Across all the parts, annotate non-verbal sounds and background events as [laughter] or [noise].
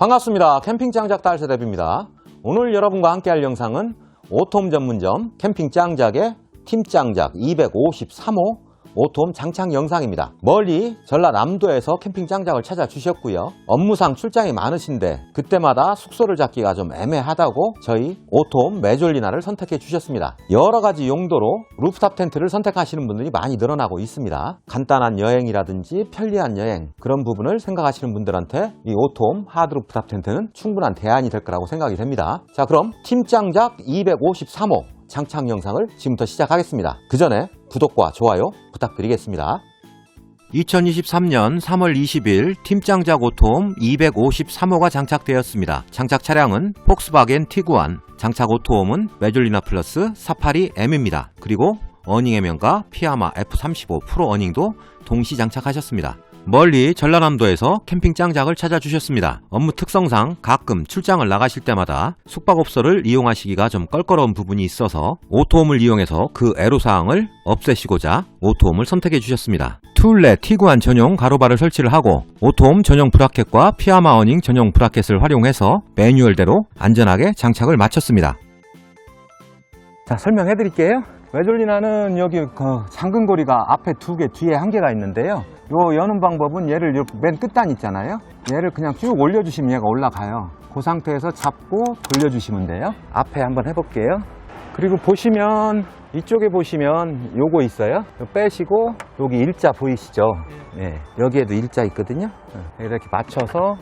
반갑습니다. 캠핑 짱작 달 세대입니다. 오늘 여러분과 함께 할 영상은 오톰 전문점 캠핑 짱작의 팀 짱작 253호 오톰 장착 영상입니다. 멀리 전라남도에서 캠핑 짱작을 찾아 주셨고요. 업무상 출장이 많으신데 그때마다 숙소를 잡기가 좀 애매하다고 저희 오톰 메졸리나를 선택해 주셨습니다. 여러 가지 용도로 루프탑 텐트를 선택하시는 분들이 많이 늘어나고 있습니다. 간단한 여행이라든지 편리한 여행 그런 부분을 생각하시는 분들한테 이 오톰 하드 루프탑 텐트는 충분한 대안이 될 거라고 생각이 됩니다. 자 그럼 팀 짱작 253호 장착 영상을 지금부터 시작하겠습니다. 그 전에 구독과 좋아요 부탁드리겠습니다. 2023년 3월 20일 팀장작 오톰 253호가 장착되었습니다. 장착 차량은 폭스바겐 티구안, 장착 오토홈은 메졸리나 플러스 사파리 M입니다. 그리고 어닝 해명과 피아마 F35 프로 어닝도 동시 장착하셨습니다. 멀리 전라남도에서 캠핑 짱작을 찾아주셨습니다. 업무 특성상 가끔 출장을 나가실 때마다 숙박업소를 이용하시기가 좀 껄끄러운 부분이 있어서 오토홈을 이용해서 그 애로사항을 없애시고자 오토홈을 선택해 주셨습니다. 툴레 티구안 전용 가로바를 설치를 하고 오토홈 전용 브라켓과 피아마 어닝 전용 브라켓을 활용해서 매뉴얼대로 안전하게 장착을 마쳤습니다. 자 설명해 드릴게요 웨졸리나는 여기 그 잠근고리가 앞에 두 개 뒤에 한 개가 있는데요. 요 여는 방법은 얘를 요맨 끝단 있잖아요. 얘를 그냥 쭉 올려주시면 얘가 올라가요. 그 상태에서 잡고 돌려주시면 돼요. 앞에 한번 해볼게요. 그리고 보시면 이쪽에 보시면 요거 있어요. 요 빼시고 여기 일자 보이시죠? 네, 여기에도 일자 있거든요. 네, 이렇게 맞춰서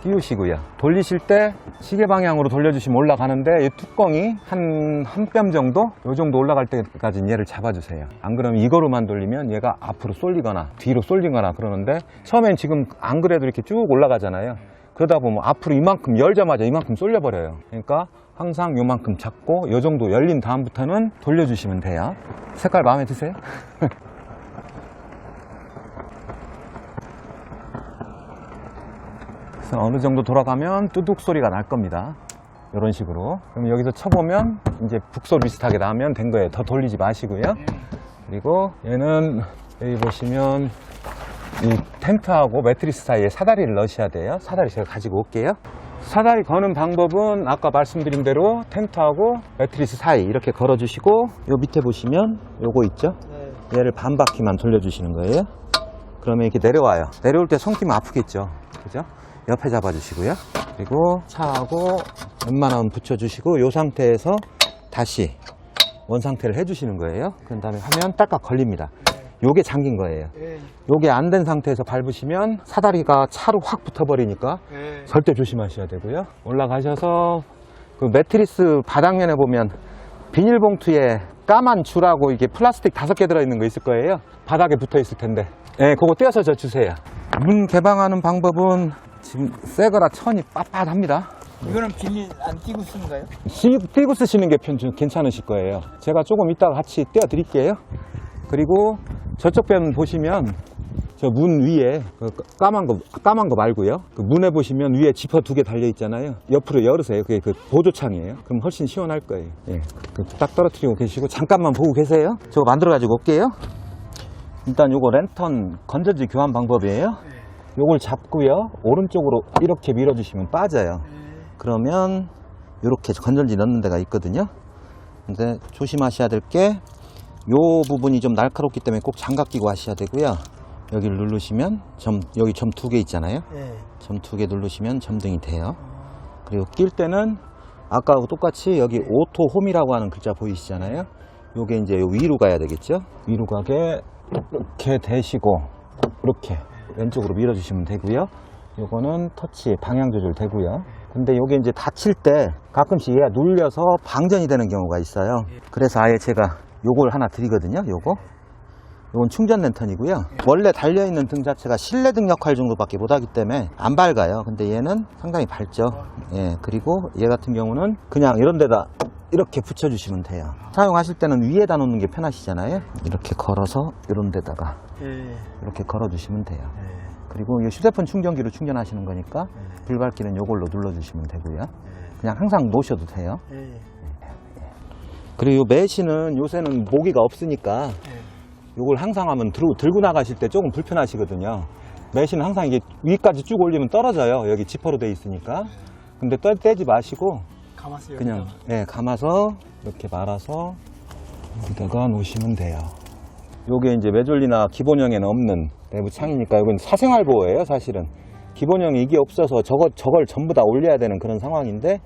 끼우시고요. 돌리실 때 시계 방향으로 돌려주시면 올라가는데 이 뚜껑이 한 한 뼘 정도? 요 정도 올라갈 때까지 얘를 잡아주세요. 안 그러면 이거로만 돌리면 얘가 앞으로 쏠리거나 뒤로 쏠리거나 그러는데 처음엔 지금 안 그래도 이렇게 쭉 올라가잖아요. 그러다 보면 앞으로 이만큼 열자마자 이만큼 쏠려버려요. 그러니까 항상 요만큼 잡고 요 정도 열린 다음부터는 돌려주시면 돼요. 색깔 마음에 드세요? [laughs] 그래서 어느 정도 돌아가면 뚜둑 소리가 날 겁니다. 이런 식으로. 그럼 여기서 쳐보면 이제 북소 비슷하게 나면 된 거예요. 더 돌리지 마시고요. 그리고 얘는 여기 보시면 이 텐트하고 매트리스 사이에 사다리를 넣으셔야 돼요. 사다리 제가 가지고 올게요. 사다리 거는 방법은 아까 말씀드린 대로 텐트하고 매트리스 사이 이렇게 걸어 주시고 요 밑에 보시면 요거 있죠? 얘를 반 바퀴만 돌려 주시는 거예요. 그러면 이렇게 내려와요. 내려올 때손 끼면 아프겠죠. 그죠? 옆에 잡아주시고요. 그리고 차하고 웬만하면 붙여주시고 이 상태에서 다시 원 상태를 해주시는 거예요. 그런 다음에 하면 딱딱 걸립니다. 요게 잠긴 거예요. 요게 안 된 상태에서 밟으시면 사다리가 차로 확 붙어버리니까 절대 조심하셔야 되고요. 올라가셔서 그 매트리스 바닥면에 보면 비닐봉투에 까만 줄하고 이게 플라스틱 다섯 개 들어있는 거 있을 거예요. 바닥에 붙어 있을 텐데. 예, 그거 떼어서 저 주세요. 문 개방하는 방법은 지금 새 거라 천이 빳빳합니다. 이거는 비닐 안 끼고 쓰는 거예요? 시- 띄고 쓰시는 게 편- 좀 괜찮으실 거예요. 제가 조금 이따가 같이 떼어 드릴게요. 그리고 저쪽 편 보시면 저 문 위에 그 까만 거 까만 거 말고요. 그 문에 보시면 위에 지퍼 두 개 달려 있잖아요. 옆으로 열으세요. 그게 그 보조창이에요. 그럼 훨씬 시원할 거예요. 예. 그 딱 떨어뜨리고 계시고 잠깐만 보고 계세요. 저거 만들어 가지고 올게요. 일단 요거 랜턴 건전지 교환 방법이에요. 요걸 잡고요. 오른쪽으로 이렇게 밀어 주시면 빠져요. 그러면 이렇게 건전지 넣는 데가 있거든요. 근데 조심하셔야 될 게 요 부분이 좀 날카롭기 때문에 꼭 장갑 끼고 하셔야 되고요. 여기를 누르시면 점 여기 점 두 개 있잖아요. 네. 점두 개 누르시면 점등이 돼요. 그리고 낄 때는 아까하고 똑같이 여기 오토 홈이라고 하는 글자 보이시잖아요. 요게 이제 요 위로 가야 되겠죠? 위로 가게 이렇게 대시고 이렇게 왼쪽으로 밀어주시면 되고요. 요거는 터치 방향 조절 되고요. 근데 요게 이제 닫힐 때 가끔씩 얘가 눌려서 방전이 되는 경우가 있어요. 그래서 아예 제가 요걸 하나 드리거든요. 요거. 이건 충전 랜턴이고요. 원래 달려있는 등 자체가 실내 등 역할 정도밖에 못하기 때문에 안 밝아요. 근데 얘는 상당히 밝죠. 예, 그리고 얘 같은 경우는 그냥 이런 데다 이렇게 붙여주시면 돼요. 사용하실 때는 위에다 놓는 게 편하시잖아요. 이렇게 걸어서 이런 데다가 예. 이렇게 걸어주시면 돼요. 그리고 이 휴대폰 충전기로 충전하시는 거니까 불밝기는 이걸로 눌러주시면 되고요. 그냥 항상 놓으셔도 돼요. 예. 그리고 이 매시는 요새는 모기가 없으니까 요걸 항상 하면 들고, 들고 나가실 때 조금 불편하시거든요. 매실은 항상 이게 위까지 쭉 올리면 떨어져요. 여기 지퍼로 돼 있으니까. 근데 떠, 떼지 마시고 감았어요. 그냥 예, 감아서 이렇게 말아서 여기다가 놓으시면 돼요. 요게 이제 메졸리나 기본형에는 없는 내부 창이니까 이건 사생활 보호예요, 사실은. 기본형이 이게 없어서 저거, 저걸 전부 다 올려야 되는 그런 상황인데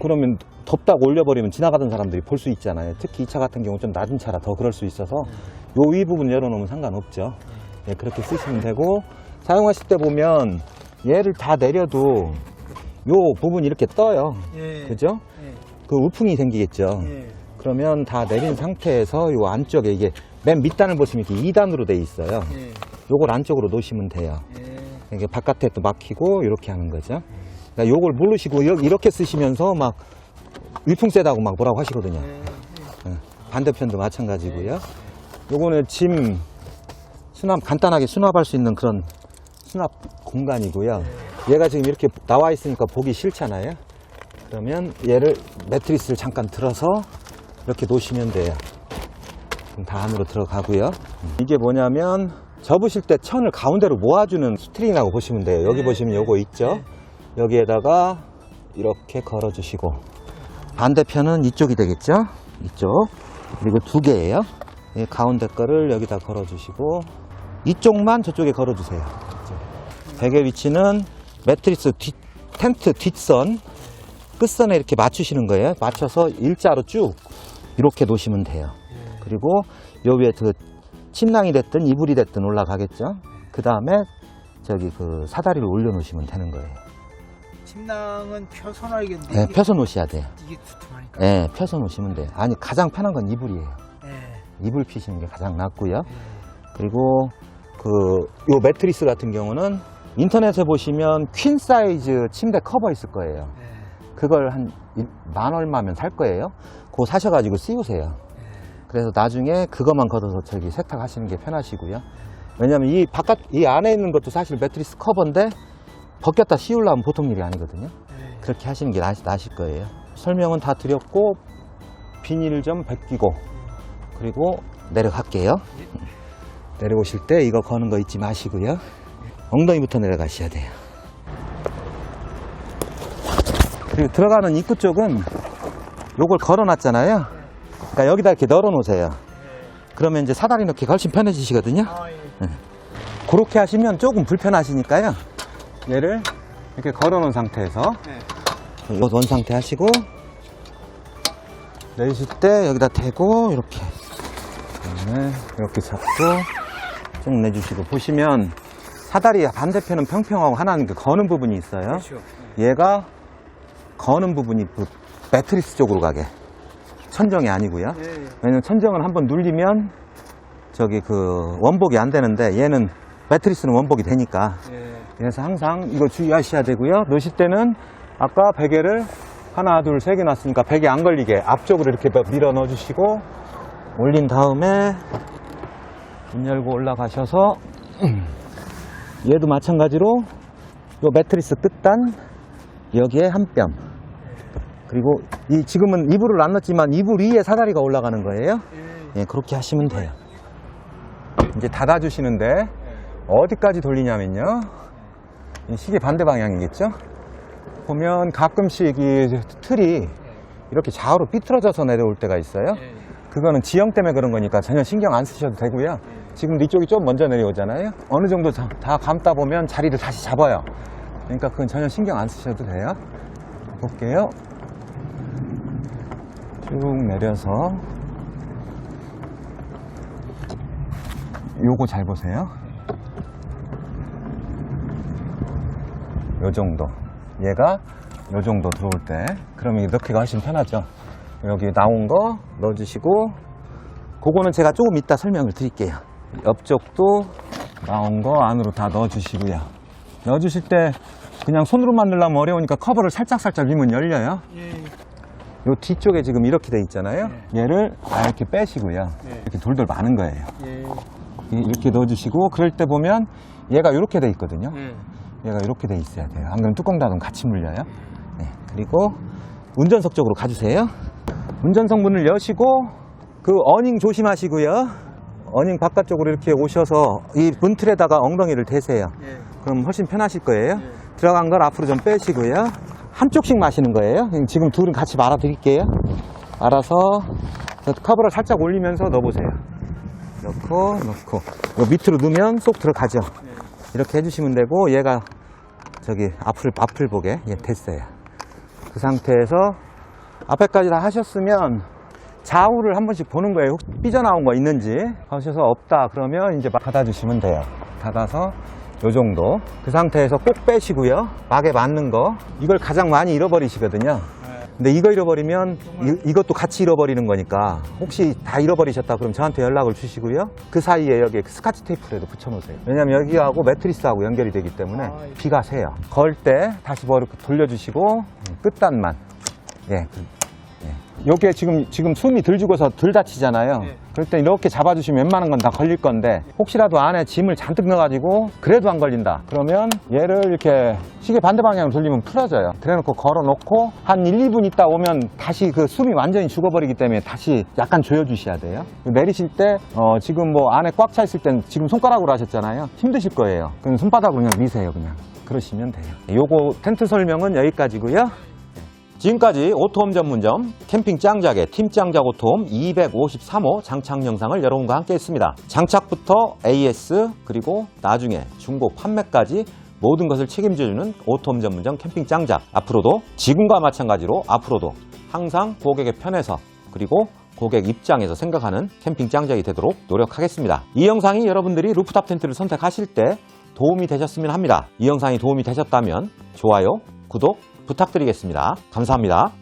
그러면 덥다고 올려버리면 지나가던 사람들이 볼 수 있잖아요. 특히 이 차 같은 경우 좀 낮은 차라 더 그럴 수 있어서 요 위 부분 열어놓으면 상관없죠. 예, 그렇게 쓰시면 되고 사용하실 때 보면 얘를 다 내려도 요 부분이 이렇게 떠요. 예. 그죠? 예. 그 우풍이 생기겠죠. 예. 그러면 다 내린 상태에서 요 안쪽에 이게 맨 밑단을 보시면 이렇게 2단으로 돼 있어요. 예. 요걸 안쪽으로 놓으시면 돼요. 예. 이게 바깥에 또 막히고 이렇게 하는 거죠. 그러니까 요걸 모르시고 이렇게 쓰시면서 막 위풍 세다고 막 뭐라고 하시거든요. 예. 예. 반대편도 마찬가지고요. 요거는 짐 수납 간단하게 수납할 수 있는 그런 수납 공간이고요. 얘가 지금 이렇게 나와 있으니까 보기 싫잖아요. 그러면 얘를 매트리스를 잠깐 들어서 이렇게 놓으시면 돼요. 다 안으로 들어가고요. 이게 뭐냐면 접으실 때 천을 가운데로 모아주는 스트링이라고 보시면 돼요. 여기 네, 보시면 네, 요거 있죠. 여기에다가 이렇게 걸어 주시고 반대편은 이쪽이 되겠죠. 이쪽 그리고 두 개예요. 이 가운데 거를 여기다 걸어 주시고 이쪽만 저쪽에 걸어 주세요. 베개 위치는 매트리스 뒷, 텐트 뒷선 끝선에 이렇게 맞추시는 거예요. 맞춰서 일자로 쭉 이렇게 놓으시면 돼요. 그리고 요 위에 그 침낭이 됐든 이불이 됐든 올라가겠죠. 그 다음에 저기 그 사다리를 올려놓으시면 되는 거예요. 침낭은 펴서 놔야겠는데 예, 이게, 펴서 놓으셔야 돼요. 이게 두툼하니까. 예, 펴서 놓으시면 돼요. 아니 가장 편한 건 이불이에요. 예. 이불 피시는 게 가장 낫고요. 예. 그리고 그 요 매트리스 같은 경우는 인터넷에 보시면 퀸 사이즈 침대 커버 있을 거예요. 예. 그걸 한 만 얼마면 살 거예요. 그거 사셔가지고 씌우세요. 그래서 나중에 그것만 걷어서 저기 세탁하시는 게 편하시고요. 왜냐면 이 바깥, 이 안에 있는 것도 사실 매트리스 커버인데 벗겼다 씌우려면 보통 일이 아니거든요. 예. 그렇게 하시는 게 나으, 나으실 거예요. 설명은 다 드렸고, 비닐 좀 벗기고, 그리고 내려갈게요. 내려오실 때 이거 거는 거 잊지 마시고요. 엉덩이부터 내려가셔야 돼요. 그리고 들어가는 입구 쪽은 요걸 걸어놨잖아요. 그러니까 여기다 이렇게 널어 놓으세요. 그러면 이제 사다리 넣기 훨씬 편해지시거든요. 아, 예. 그렇게 하시면 조금 불편하시니까요. 얘를 이렇게 걸어 놓은 상태에서 예. 이거 원 상태 하시고 내리실 때 여기다 대고 이렇게 그다음에 이렇게 잡고 쭉 내주시고 보시면 사다리 반대편은 평평하고 하나는 그 거는 부분이 있어요. 그렇죠. 얘가 거는 부분이 그 매트리스 쪽으로 가게 천정이 아니고요. 예. 예. 왜냐면 천정을 한번 눌리면 저기 그 원복이 안 되는데 얘는 매트리스는 원복이 되니까 예. 그래서 항상 이거 주의하셔야 되고요. 놓으실 때는 아까 베개를 하나, 둘, 세 개 놨으니까 베개 안 걸리게 앞쪽으로 이렇게 밀어 넣어 주시고 올린 다음에 문 열고 올라가셔서 얘도 마찬가지로 요 매트리스 끝단 여기에 한 뼘 그리고 이 지금은 이불을 안 넣었지만 이불 위에 사다리가 올라가는 거예요. 예. 예, 그렇게 하시면 돼요. 이제 닫아주시는데 어디까지 돌리냐면요. 이 시계 반대 방향이겠죠? 보면 가끔씩 이 틀이 이렇게 좌우로 삐뚤어져서 내려올 때가 있어요. 예. 그거는 지형 때문에 그런 거니까 전혀 신경 안 쓰셔도 되고요. 지금도 이쪽이 좀 먼저 내려오잖아요. 어느 정도 다, 다 감다 보면 자리를 다시 잡아요. 그러니까 그건 전혀 신경 안 쓰셔도 돼요. 볼게요. 쭉 내려서 요거 잘 보세요. 요 정도. 얘가 요 정도 들어올 때 그러면 넣기가 훨씬 편하죠. 여기 나온 거 넣어주시고 그거는 제가 조금 이따 설명을 드릴게요. 옆쪽도 나온 거 안으로 다 넣어주시고요. 넣어주실 때 그냥 손으로만 넣으려면 어려우니까 커버를 살짝살짝 밀면 열려요. 예. 요 뒤쪽에 지금 이렇게 돼 있잖아요. 얘를 아, 이렇게 빼시고요. 네. 이렇게 돌돌 마는 거예요. 예. 이- 이렇게 넣어주시고 그럴 때 보면 얘가 이렇게 돼 있거든요. 예. 얘가 이렇게 돼 있어야 돼요. 안 그러면 뚜껑 닫으면 같이 물려요. 네. 그리고 운전석 쪽으로 가주세요. 운전석 문을 여시고 그 어닝 조심하시고요. 어닝 바깥쪽으로 이렇게 오셔서 이 문틀에다가 엉덩이를 대세요. 예. 그럼 훨씬 편하실 거예요. 예. 들어간 걸 앞으로 좀 빼시고요. 한쪽씩 마시는 거예요. 지금 둘은 같이 말아 드릴게요. 알아서 커버를 살짝 올리면서 넣어보세요. 넣고 넣고 요 밑으로 넣으면 쏙 들어가죠. 이렇게 해주시면 되고 얘가 저기 앞을 앞을 보게 예, 됐어요. 그 상태에서 앞에까지 다 하셨으면 좌우를 한 번씩 보는 거예요. 혹시 삐져나온 거 있는지 하셔서 없다 그러면 이제 막 닫아주시면 돼요. 닫아서 요 정도 그 상태에서 꼭 빼시고요. 막에 맞는 거 이걸 가장 많이 잃어버리시거든요. 근데 이거 잃어버리면 이, 것도 같이 잃어버리는 거니까 혹시 다 잃어버리셨다 그럼 저한테 연락을 주시고요. 그 사이에 여기 스카치 테이프라도 붙여놓으세요. 왜냐면 여기하고 매트리스하고 연결이 되기 때문에 아, 예. 비가 새요. 걸 때 다시 머리 돌려주시고 끝단만 예. 요게 지금 지금 숨이 들 죽어서 들 다치잖아요. 예. 그럴 때 이렇게 잡아주시면 웬만한 건 다 걸릴 건데 혹시라도 안에 짐을 잔뜩 넣어가지고 그래도 안 걸린다. 그러면 얘를 이렇게 시계 반대 방향으로 돌리면 풀어져요. 그래놓고 걸어놓고 한 1, 2분 있다 오면 다시 그 숨이 완전히 죽어버리기 때문에 다시 약간 조여주셔야 돼요. 내리실 때 어, 지금 뭐 안에 꽉 차 있을 땐 지금 손가락으로 하셨잖아요. 힘드실 거예요. 그럼 손바닥으로 그냥 미세요 그냥. 그러시면 돼요. 요거 텐트 설명은 여기까지고요. 지금까지 오토홈 전문점 캠핑 짱작의 팀 짱작 오토홈 253호 장착 영상을 여러분과 함께 했습니다. 장착부터 AS 그리고 나중에 중고 판매까지 모든 것을 책임져주는 오토홈 전문점 캠핑 짱작 앞으로도 지금과 마찬가지로 앞으로도 항상 고객의 편에서 그리고 고객 입장에서 생각하는 캠핑 짱작이 되도록 노력하겠습니다. 이 영상이 여러분들이 루프탑 텐트를 선택하실 때 도움이 되셨으면 합니다. 이 영상이 도움이 되셨다면 좋아요, 구독 부탁드리겠습니다. 감사합니다.